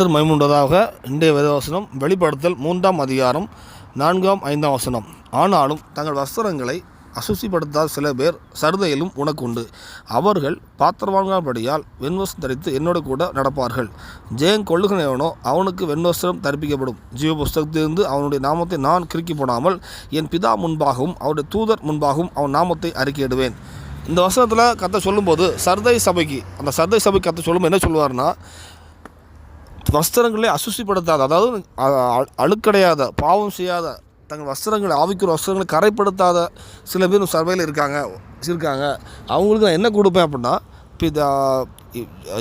கர்த்தர் மைமுண்டதாக இன்றைய வேதவசனம் வெளிப்படுத்தல் மூன்றாம் அதிகாரம் நான்காம் ஐந்தாம் வசனம். ஆனாலும் தங்கள் வஸ்திரங்களை அசுசிப்படுத்தாத சில பேர் சருதையிலும் உனக்குண்டு. அவர்கள் பாத்திரவாங்காபடியால் வெண்வஸ்திரம் தரித்து என்னோட கூட நடப்பார்கள். ஜெயம் கொள்ளுகிறவனோ அவனுக்கு வெண்வஸ்திரம் தரிப்பிக்கப்படும். ஜீவ புஸ்தகத்திலிருந்து அவனுடைய நாமத்தை நான் கிறுக்கி போடாமல் என் பிதா முன்பாகவும் அவருடைய தூதர் முன்பாகவும் அவன் நாமத்தை அறிக்கையிடுவேன். இந்த வசனத்தில் கத்தை சொல்லும்போது சர்தை சபைக்கு அந்த சர்தை சபைக்கு கத்தை சொல்லும்போது என்ன சொல்லுவார்னா வஸ்திரங்களை அசுசிப்படுத்தாத அதாவது அ- அழுக்கடையாத பாவம் செய்யாத தங்கள் வஸ்திரங்களை ஆவிக்கிற வஸ்திரங்களை கரைப்படுத்தாத சில பேர் சர்வையில் இருக்காங்க இருக்காங்க. அவங்களுக்கு நான் என்ன கொடுப்பேன் அப்படின்னா பிதா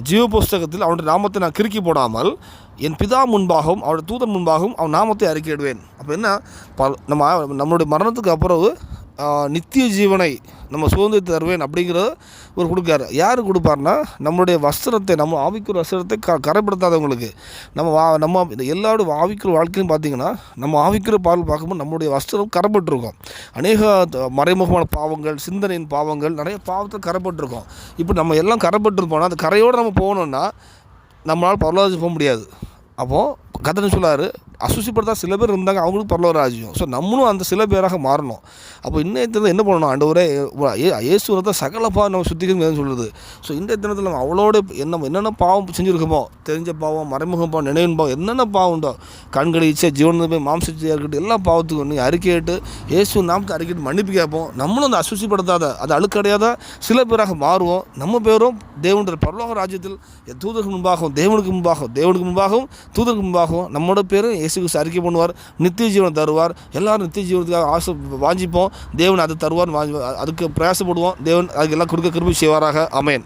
ஜீவ புஸ்தகத்தில் அவனுடைய நாமத்தை நான் கிறுக்கி போடாமல் என் பிதா முன்பாகவும் அவருடைய தூதன் முன்பாகவும் அவன் நாமத்தை அறிக்கையிடுவேன். அப்போ என்ன? ப நம்ம நம்மளுடைய மரணத்துக்கு அப்புறம் நித்திய ஜீவனை நம்ம சுதந்திரத்தை தருவேன் அப்படிங்கிறத ஒரு கொடுக்காரு. யார் கொடுப்பார்னா நம்மளுடைய வஸ்திரத்தை நம்ம ஆவிக்குற வஸ்திரத்தை க கரைப்படுத்தாதவங்களுக்கு நம்ம வா நம்ம இந்த எல்லாரோட ஆவிக்குற வாழ்க்கையும் பார்த்திங்கன்னா நம்ம ஆவிக்குற பால் பார்க்கும்போது நம்மளுடைய வஸ்திரம் கரைப்பட்டிருக்கும். அநேக மறைமுகமான பாவங்கள் சிந்தனையின் பாவங்கள் நிறைய பாவத்தில் கரைப்பட்டிருக்கோம். இப்போ நம்ம எல்லாம் கரைப்பட்டிருப்போம்னா அந்த கரையோடு நம்ம போகணுன்னா நம்மளால் பரலோகம் போக முடியாது. அப்போது கத்தனை சொல்லாரு அசுசிப்படுத்தா சில பேர் இருந்தாங்க அவங்களுக்கு பரலோக ராஜ்யம். ஸோ நம்மளும் அந்த சில பேராக மாறணும். அப்போ இன்னைய தினத்தில் என்ன பண்ணணும் ஆண்டவரே? இயேசுவரத்தை சகல பாவம் நம்ம சுத்திக்கணும் சொல்லுது. ஸோ இந்த தினத்தில் நம்ம அவளோட என்ன என்னென்ன பாவம் செஞ்சுருக்கோமோ தெரிஞ்ச பாவம் மறைமுக பாவம் நினைவின் பாவம் என்னென்ன பாவம் உண்டோ கண்களை இச்சை ஜீவன போய் மாம்சச்சியாக இருக்கட்டும் எல்லா பாவத்துக்கும் நீங்கள் அறிக்கையிட்டு இயேசு நாமக்கு அறிக்கையிட்டு மன்னிப்பு கேட்போம். நம்மளும் அந்த அசுசிப்படுத்தாத அது அழுக்கடையாத சில பேராக மாறுவோம். நம்ம பேரும் தேவனுடைய பரலோக ராஜ்யத்தில் தூதருக்கு முன்பாகவும் தேவனுக்கு முன்பாகவும் தேவனுக்கு முன்பாகவும் தூதருக்கு முன்பாகவும் நம்மளோட பேரும் இயேசு கிறிஸ்து அறிக்கை பண்ணுவார் நித்திய ஜீவனை தருவார். எல்லாரும் நித்திய ஜீவனத்துக்காக ஆசை வாஞ்சிப்போம். தேவன் அது தருவார் அதுக்கு பிரயாசப்படுவோம். தேவன் அதுக்கு எல்லாம் கொடுக்க கிருபி செய்வாராக. அமேன்